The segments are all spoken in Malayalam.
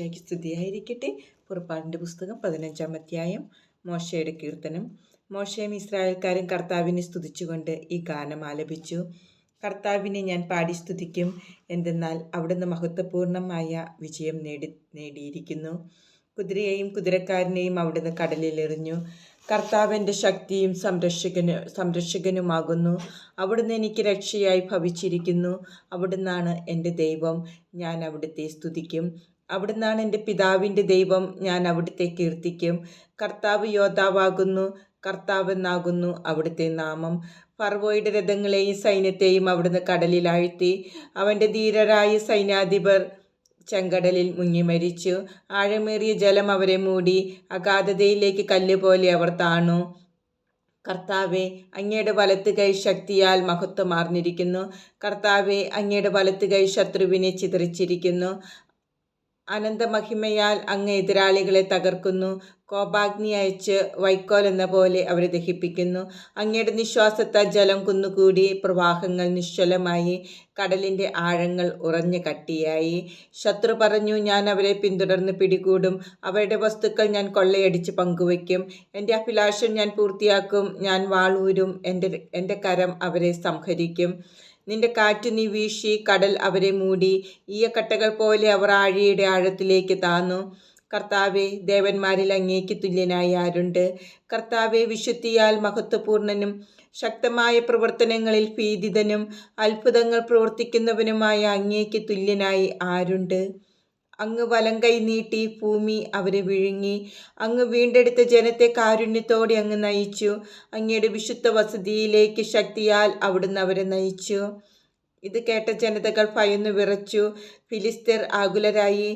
മിശിയാക്കി സ്തുതിയായിരിക്കട്ടെ. പുറപ്പാടിന്റെ പുസ്തകം പതിനഞ്ചാം അധ്യായം മോശയുടെ കീർത്തനം. മോശയും ഇസ്രായേൽക്കാരും കർത്താവിനെ സ്തുതിച്ചുകൊണ്ട് ഈ ഗാനം ആലപിച്ചു. കർത്താവിനെ ഞാൻ പാടി സ്തുതിക്കും. എന്തെന്നാൽ അവിടുന്ന് മഹത്വപൂർണമായ വിജയം നേടി നേടിയിരിക്കുന്നു. കുതിരയെയും കുതിരക്കാരനെയും അവിടുന്ന് കടലിലെറിഞ്ഞു കർത്താവിന്റെ ശക്തിയും സംരക്ഷകന് സംരക്ഷകനുമാകുന്നു. അവിടുന്ന് എനിക്ക് രക്ഷയായി ഭവിച്ചിരിക്കുന്നു. അവിടുന്നാണ് എന്റെ ദൈവം. ഞാൻ അവിടുത്തെ സ്തുതിക്കും. അവിടുന്നാണ് എന്റെ പിതാവിന്റെ ദൈവം ഞാൻ അവിടുത്തെ കീർത്തിക്കും കർത്താവ് യോദ്ധാവാകുന്നു കർത്താവെന്നാകുന്നു അവിടുത്തെ നാമം. ഫർവോയുടെ രഥങ്ങളെയും സൈന്യത്തെയും അവിടുന്ന് കടലിൽ ആഴ്ത്തി അവന്റെ ധീരരായ സൈന്യാധിപർ ചെങ്കടലിൽ മുങ്ങി മരിച്ചു. ആഴമേറിയ ജലം അവരെ മൂടി അഗാധതയിലേക്ക് കല്ല് പോലെ അവർ താണു. കർത്താവെ അങ്ങയുടെ വലത്ത് കൈ ശക്തിയാൽ മഹത്വമാർന്നിരിക്കുന്നു. കർത്താവെ അങ്ങയുടെ വലത്ത് കൈ ശത്രുവിനെ ചിതറിച്ചിരിക്കുന്നു. അനന്തമഹിമയാൽ അങ്ങ് എതിരാളികളെ തകർക്കുന്നു. കോപാഗ്നി അയച്ച് വൈക്കോൽ എന്ന പോലെ അവരെ ദഹിപ്പിക്കുന്നു. അങ്ങയുടെ നിശ്വാസത്താൽ ജലം കുന്നുകൂടി പ്രവാഹങ്ങൾ നിശ്ചലമായി കടലിന്റെ ആഴങ്ങൾ ഉറഞ്ഞു കട്ടിയായി. ശത്രു പറഞ്ഞു ഞാൻ അവരെ പിന്തുടർന്ന് പിടികൂടും. അവരുടെ വസ്തുക്കൾ ഞാൻ കൊള്ളയടിച്ച് പങ്കുവയ്ക്കും. എന്റെ അഭിലാഷം ഞാൻ പൂർത്തിയാക്കും. ഞാൻ വാളൂരും. എന്റെ എന്റെ കരം അവരെ സംഹരിക്കും. നിന്റെ കാറ്റ് നീ വീശി കടൽ അവരെ മൂടി. ഈയക്കട്ടകൾ പോലെ അവർ ആഴിയുടെ ആഴത്തിലേക്ക് താന്നു. കർത്താവെ ദേവന്മാരിൽ അങ്ങേക്ക് തുല്യനായി ആരുണ്ട്? കർത്താവെ വിശുദ്ധിയാൽ മഹത്വപൂർണനും ശക്തമായ പ്രവർത്തനങ്ങളിൽ ഭീതിതനും അത്ഭുതങ്ങൾ പ്രവർത്തിക്കുന്നവനുമായ അങ്ങേക്ക് തുല്യനായി ആരുണ്ട്? അങ്ങ് വലം കൈ നീട്ടി ഭൂമി അവരെ വിഴുങ്ങി. അങ്ങ് വീണ്ടെടുത്ത ജനത്തെ കാരുണ്യത്തോടെ അങ്ങ് നയിച്ചു. അങ്ങയുടെ വിശുദ്ധ വസതിയിലേക്ക് ശക്തിയാൽ അവിടുന്ന് അവരെ നയിച്ചു. ഇത് കേട്ട ജനതകൾ ഭയന്നു വിറച്ചു. ഫിലിസ്തീർ ആകുലരായി.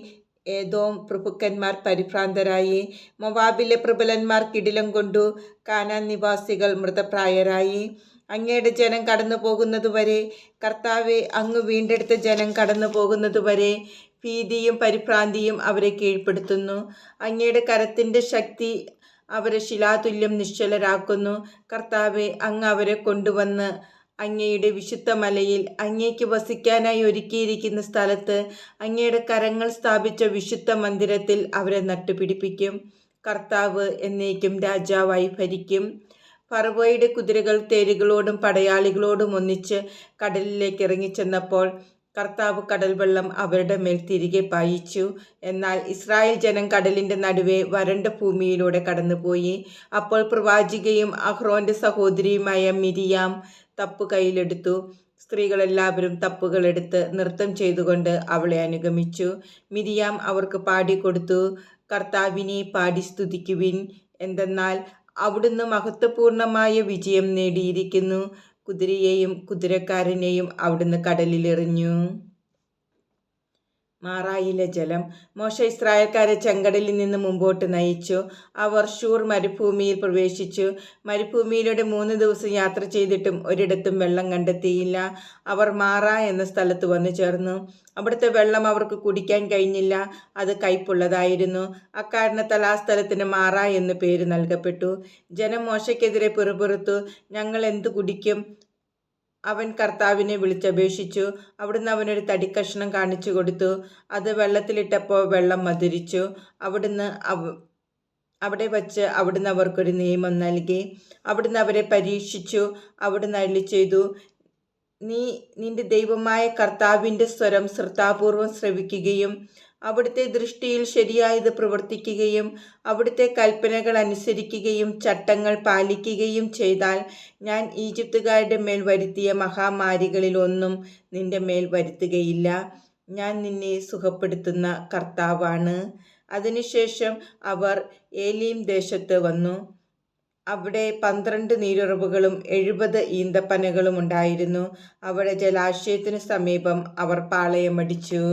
ഏതോം പ്രഭുക്കന്മാർ പരിഭ്രാന്തരായി. മൊവാബിലെ പ്രബലന്മാർ കിടിലം കൊണ്ടു കാനാൻ നിവാസികൾ മൃതപ്രായരായി. അങ്ങയുടെ ജനം കടന്നു പോകുന്നതുവരെ കർത്താവെ അങ്ങ് വീണ്ടെടുത്ത ജനം കടന്നു പോകുന്നതുവരെ ഭീതിയും പരിഭ്രാന്തിയും അവരെ കീഴ്പ്പെടുത്തുന്നു. അങ്ങയുടെ കരത്തിന്റെ ശക്തി അവരെ ശിലാതുല്യം നിശ്ചലരാക്കുന്നു. കർത്താവെ അങ്ങ് അവരെ കൊണ്ടുവന്ന് അങ്ങയുടെ വിശുദ്ധ മലയിൽ അങ്ങേക്ക് വസിക്കാനായി ഒരുക്കിയിരിക്കുന്ന സ്ഥലത്ത് അങ്ങയുടെ കരങ്ങൾ സ്ഥാപിച്ച വിശുദ്ധ മന്ദിരത്തിൽ അവരെ നട്ടുപിടിപ്പിക്കും. കർത്താവ് എന്നേക്കും രാജാവായി ഭരിക്കും. ഫറവോയുടെ കുതിരകൾ തേരുകളോടും പടയാളികളോടും ഒന്നിച്ച് കടലിലേക്ക് ഇറങ്ങിച്ചെന്നപ്പോൾ കർത്താവ് കടൽ വെള്ളം അവരുടെ മേൽ തിരികെ പായിച്ചു. എന്നാൽ ഇസ്രായേൽ ജനം കടലിന്റെ നടുവേ വരണ്ട ഭൂമിയിലൂടെ കടന്നുപോയി. അപ്പോൾ പ്രവാചികയും അഹ്റോന്റെ സഹോദരിയുമായ മിരിയാം തപ്പ് കയ്യിലെടുത്തു. സ്ത്രീകളെല്ലാവരും തപ്പുകളെടുത്ത് നൃത്തം ചെയ്തുകൊണ്ട് അവളെ അനുഗമിച്ചു. മിരിയാം അവർക്ക് പാടിക്കൊടുത്തു കർത്താവിനെ പാടി സ്തുതിക്കുവിൻ. എന്തെന്നാൽ അവിടുന്ന് മഹത്വപൂർണമായ വിജയം നേടിയിരിക്കുന്നു. കുതിരയെയും കുതിരക്കാരനെയും അവിടുന്ന് കടലിലെറിഞ്ഞു. മാറായിലെ ജലം മോശ ഇസ്രായേൽക്കാരെ ചെങ്കടലിൽ നിന്ന് മുമ്പോട്ട് നയിച്ചു. അവർ ഷൂർ മരുഭൂമിയിൽ പ്രവേശിച്ചു. മരുഭൂമിയിലൂടെ മൂന്ന് ദിവസം യാത്ര ചെയ്തിട്ടും ഒരിടത്തും വെള്ളം കണ്ടെത്തിയില്ല. അവർ മാറ എന്ന സ്ഥലത്ത് വന്നു ചേർന്നു. അവിടുത്തെ വെള്ളം അവർക്ക് കുടിക്കാൻ കഴിഞ്ഞില്ല. അത് കയ്പുള്ളതായിരുന്നു. അക്കാരണത്താൽ ആ സ്ഥലത്തിന് മാറ എന്ന് പേര് നൽകപ്പെട്ടു. ജനം മോശയ്ക്കെതിരെ പിറുപിറുത്തു. ഞങ്ങൾ എന്തു കുടിക്കും? അവൻ കർത്താവിനെ വിളിച്ചപേക്ഷിച്ചു. അവിടുന്ന് അവനൊരു തടിക്കഷ്ണം കാണിച്ചു കൊടുത്തു. അത് വെള്ളത്തിലിട്ടപ്പോൾ വെള്ളം മധുരിച്ചു. അവിടുന്ന് അവിടെ വച്ച് അവിടുന്ന് അവർക്കൊരു നിയമം നൽകി. അവിടുന്ന് അവരെ പരീക്ഷിച്ചു. അവിടുന്ന് അള്ളി ചെയ്തു നീ നിന്റെ ദൈവമായ കർത്താവിന്റെ സ്വരം ശ്രദ്ധാപൂർവം ശ്രവിക്കുകയും അവിടുത്തെ ദൃഷ്ടിയിൽ ശരിയായത് പ്രവർത്തിക്കുകയും അവിടുത്തെ കൽപ്പനകൾ അനുസരിക്കുകയും ചട്ടങ്ങൾ പാലിക്കുകയും ചെയ്താൽ ഞാൻ ഈജിപ്തുകാരുടെ മേൽ വരുത്തിയ മഹാമാരികളിൽ ഒന്നും നിന്റെ മേൽ വരുത്തുകയില്ല. ഞാൻ നിന്നെ സുഖപ്പെടുത്തുന്ന കർത്താവാണ്. അതിനുശേഷം അവർ ഏലീം ദേശത്ത് വന്നു. അവിടെ പന്ത്രണ്ട് നീരുറവുകളും എഴുപത് ഈന്തപ്പനകളും ഉണ്ടായിരുന്നു. അവിടെ ജലാശയത്തിന് സമീപം അവർ പാളയമടിച്ചു.